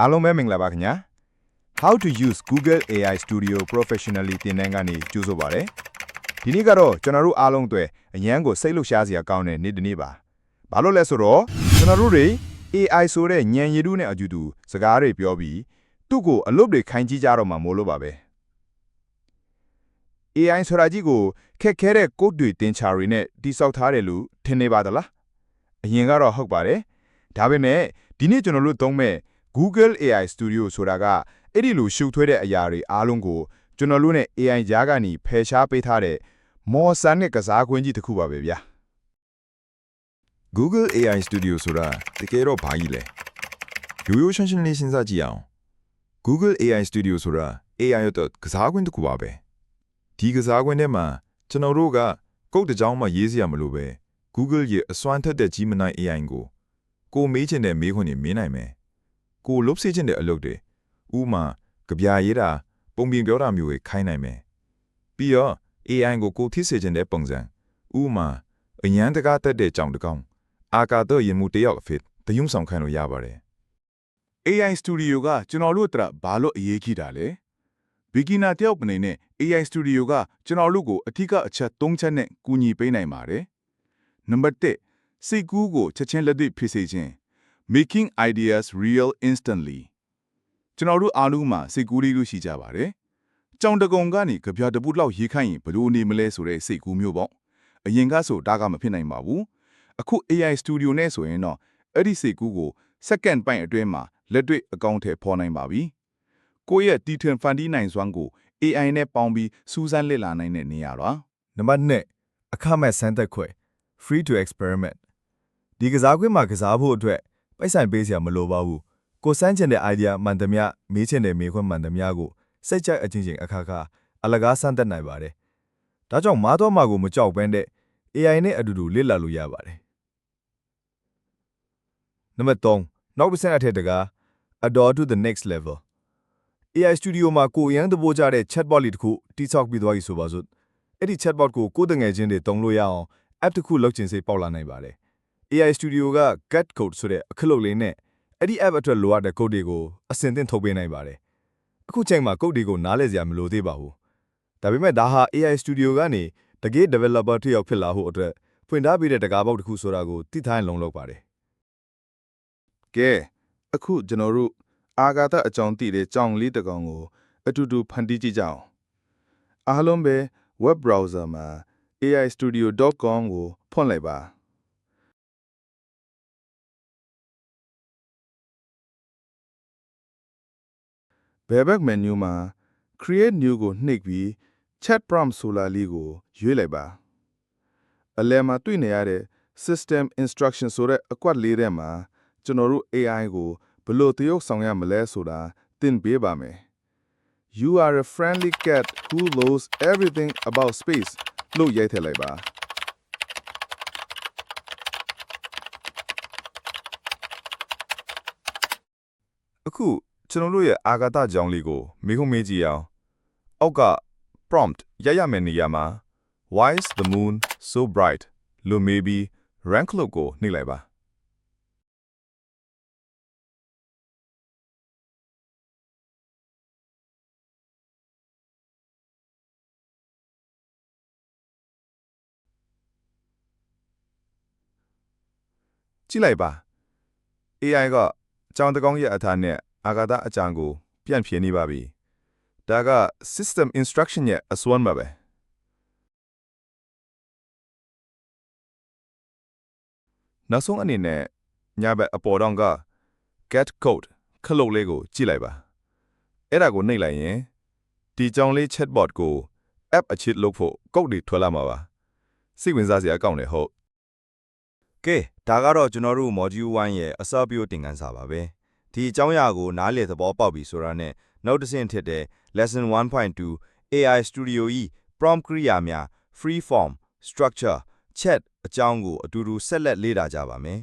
အားလုံးပဲမင်္ဂလာပါခင်ဗျာ How to use Google AI Studio professionally သင်တန်းကနေကြိုးဆိုပါရစေဒီနေ့ကတော့ကျွန်တော်တို့အားလုံးအတွက်အញ្ញမ်းကိုစိတ်လှုပ်ရှားစရာကောင်းတဲ့နေ့တစ်နေ့ပါဘာလို့လဲဆိုတော့ကျွန်တော်တို့တွေ AI ဆိုတဲ့ဉာဏ်ရည်တုနဲ့အတူတူစကားတွေပြောပြီးသူ့ကိုအလုပ်တွေခိုင်းကြည့်ကြတော့မှာမို့လို့ပါပဲ AI ဆိုတာကြီးကိုခက်ခဲတဲ့ code တွေတင်ချာတွေနဲ့တိစောက်ထားတယ်လို့ထင်နေပါသလားအရင်ကတော့ဟုတ်ပါတယ်ဒါပေမဲ့ဒီနေ့ကျွန်တော်တို့သုံးမဲ့ Google AI Studio ဆိုတာကအဲ့ဒီလိုရှုပ်ထွေးတဲ့အရာတွေအားလုံးကိုကျွန်တော်တို့နဲ့ AI ကြားကနေဖယ်ရှားပေးထားတဲ့မော်ဆန်နဲ့ကစားကွင်းကြီးတစ်ခုပါပဲဗျာ Google AI Studio ဆိုတာတကယ်တော့ဘာကြီးလဲရိုးရိုးရှင်းရှင်းလေးစဉ်းစားကြည့်အောင် Google AI Studio ဆိုတာ AI ရဲ့ကစားကွင်းတစ်ခုပါပဲဒီကစားကွင်းထဲမှာကျွန်တော်တို့ကကုတ်တစ်ကြောင်းမှရေးစရာမလိုပဲ Google ရဲ့အစွမ်းထက်တဲ့ကြီးမနိုင် AI ကိုကိုမေးချင်တဲ့မေးခွန်းတွေမေးနိုင်မယ် ကိုလှုပ်စေချင်တဲ့အလုပ်တွေဥပမာကြပြရေးတာပုံပြင်ပြောတာမျိုးတွေခိုင်းနိုင်မယ်ပြီးတော့ AI ကိုကိုထိစေချင်တဲ့ပုံစံဥပမာအញ្ញမ်းတကားတက်တဲ့ကြောင်တစ်ကောင်အာကာသရင်မှုတယောက်အဖြစ်တယုံဆောင်ခံလို့ရပါတယ် AI Studio ကကျွန်တော်တို့အတွက်ဘာလို့အရေးကြီးတာလဲ beginner တယောက်အနေနဲ့ AI Studio ကကျွန်တော်တို့ကိုအထူးအချက်၃ချက်နဲ့ကူညီပေးနိုင်ပါတယ်နံပါတ်1စိတ်ကူးကိုချက်ချင်းလက်တွေ့ဖြစ်စေခြင်း making ideas real instantly ကျွန်တော်တို့အားလုံးမှာစိတ်ကူးလေးလို့ရှိကြပါတယ်ကြောင်တကုံကနေကြပြတပုတ်လောက်ရေးခိုင်းရင်ဘယ်လိုနေမလဲဆိုတဲ့စိတ်ကူးမျိုးပေါ့အရင်ကဆိုတာကမဖြစ်နိုင်ပါဘူးအခု AI Studio နဲ့ဆိုရင်တော့အဲ့ဒီစိတ်ကူးကို second ပိုင်းအတွင်းမှာလက်တွေ့အကောင့်ထဲပေါ်နိုင်ပါပြီ။ကိုယ့်ရဲ့တီထွင်ဖန်တီးနိုင်စွမ်းကို AI နဲ့ပေါင်းပြီးစူးစမ်းလေ့လာနိုင်တဲ့နေရာတော့နံပါတ်2အခမဲ့စမ်းသပ်ခွင့် free to experiment ဒီကစားကွင်းမှာကစားဖို့အတွက် ပိုက်ဆိုင်ပေးစရာမလိုပါဘူးကိုစမ်းချင်တဲ့ idea မှန်သမျှမေးချင်တဲ့မေးခွန်းမှန်သမျှကိုစိတ်ကြိုက်အချင်းချင်းအခါခါအလကားစမ်းသပ်နိုင်ပါတယ်ဒါကြောင့်မားတော့မှာကိုမကြောက်ဘဲနဲ့ AI နဲ့အတူတူလေ့လာလို့ရပါတယ်နံပါတ်3နောက်တစ်ဆင့်အထက်တကား adore to the next level AI Studio မှာကိုရန်သဘောကျတဲ့ chatbot လေးတစ်ခုတိစောက်ပြီးသွားပြီဆိုပါစို့အဲ့ဒီ chatbot ကိုကိုယ်တငယ်ချင်းတွေတုံးလို့ရအောင် app တစ်ခုလုပ်ချင်စိတ်ပေါက်လာနိုင်ပါတယ် AI Studio က get code ဆိုတဲ့အခက်လုပ်လေးနဲ့အဲ့ဒီ app အတွက်လိုအပ်တဲ့ code တွေကိုအစင်သင့်ထုတ်ပေးနိုင်ပါတယ်အခုချိန်မှာ code တွေကိုနားလည်စရာမလိုသေးပါဘူးဒါပေမဲ့ဒါဟာ AI Studio ကနေတကယ် developer တစ်ယောက်ဖြစ်လာဖို့အတွက်ဖွင့်ထားပေးတဲ့တကားပေါက်တစ်ခုဆိုတာကိုသိထားရင်လုံလောက်ပါတယ်ကဲအခုကျွန်တော်တို့အာဂါသအကြောင်းသိတဲ့ကြောင်လေးတစ်ကောင်ကိုအတူတူဖန်တီးကြည့်ကြအောင်အားလုံးပဲ web browser မှာ aistudio.com ကိုဖွင့်လိုက်ပါ ဘယ်ဘက် menu မှာ create new ကိုနှိပ်ပြီး chat prompt ဆိုတာလေးကို ရွေးလိုက်ပါအလယ်မှာတွေ့နေရတဲ့ system instruction ဆိုတဲ့အကွက်လေးထဲမှာကျွန်တော်တို့ AI ကိုဘယ်လိုတရုပ်ဆောင်ရမလဲဆိုတာသင်ပေးပါမယ် You are a friendly cat who knows everything about space လို့ရိုက်ထည့်လိုက်ပါအခု ကျွန်တော်တို့ရဲ့အာဂါတကြောင်းလေးကိုမေးခွန်းမေးကြည့်အောင်အောက်က prompt ရရမယ့်နေရာမှာ why is the moon so bright လို့မေးပြီး rank လို့ကိုနှိပ်လိုက်ပါကြည့်လိုက်ပါ AI ကကြောင်တကောင်းရဲ့အထာနဲ့ အာဂါတအကြံကို ပြန်ဖြေနေပါပြီဒါက system instruction ရဲ့အစွမ်းပါပဲနောက်ဆုံးအနေနဲ့ညာဘက်အပေါ်တောင်က get code ခလုတ်လေးကို ကြည့်လိုက်ပါအဲ့ဒါကိုနှိပ်လိုက်ရင်ဒီကြောင်လေး chatbot ကို app အချစ်လုပ်ဖို့ code တွေထွက်လာမှာပါစိတ်ဝင်စားစရာအကောင့်လေဟုတ်ကဲဒါကတော့ကျွန်တော်တို့ module 1ရဲ့အစပြုသင်ခန်းစာပါပဲ ဒီအကြောင်းအရာကိုနားလည်သဘောပေါက်ပြီဆိုတာနဲ့နောက်တစ်ဆင့်ထစ်တဲ့ lesson 1.2 AI Studio ၏ prompt ကိရိယာများ free form structure chat အကြောင်းကိုအတူတူဆက်လက်လေ့လာကြပါမယ်